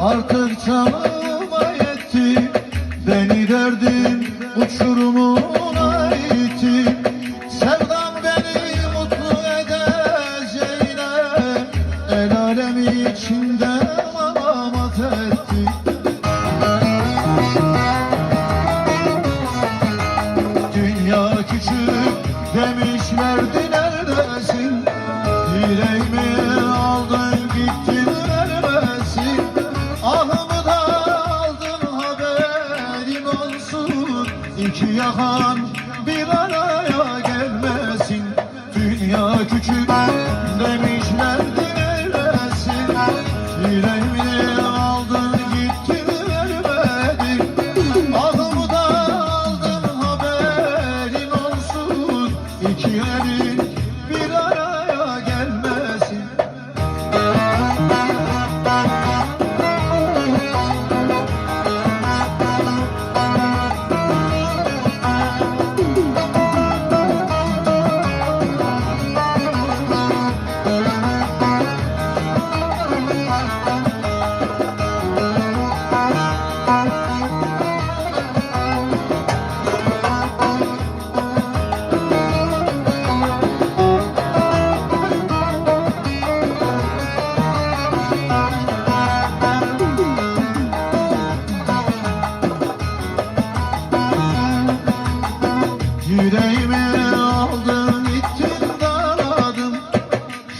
artık canıma yetti. Beni derdim uçurumuna itti Sevdam beni mutlu edeceğine El alemi içinde malamat etti Dünya küçük demişlerdi olsun İki yakan bir araya Yüreğimi aldın ittin dağladın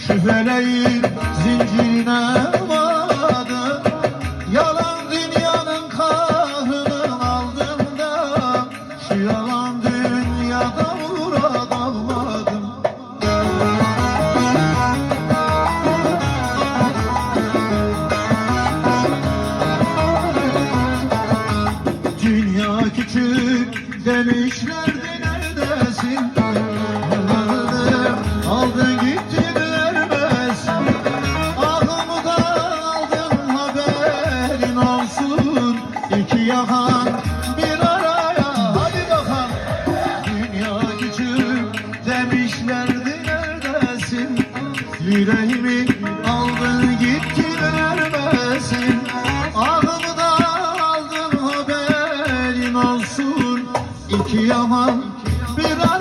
Şüpheleyin zincirine bağladın Yalan dünyanın kahrını aldın da Şu yalan dünyada murad almadım Dünya küçük demişlerdi Yüreğimi aldın gittin vermesin. Ahımı da aldın haberin olsun. İki yaman bir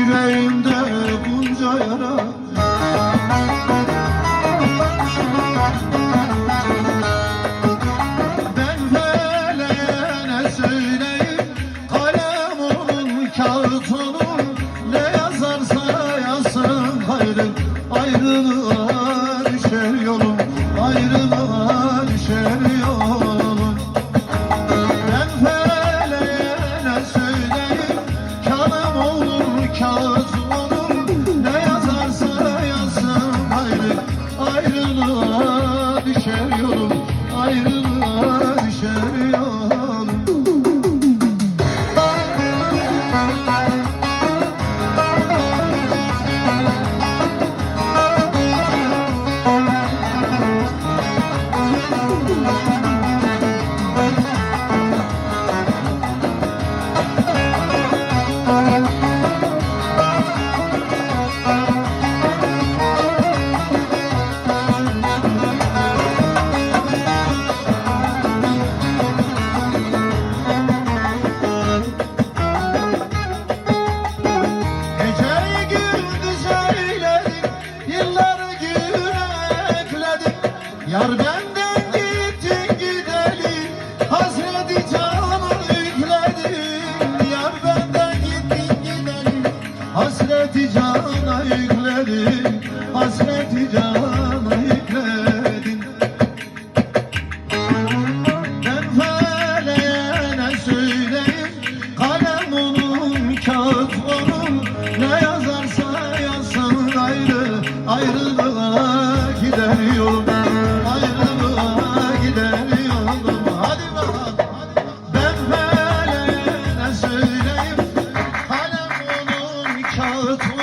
yüreğimde bunca yara. Ben feleğe ne söyleyeyim? Kalem onun kağıt onun Ne yazarsa yazsın hayrı Ayrılığa düşer yolum Ayrılığa düşer yolum Hallelujah.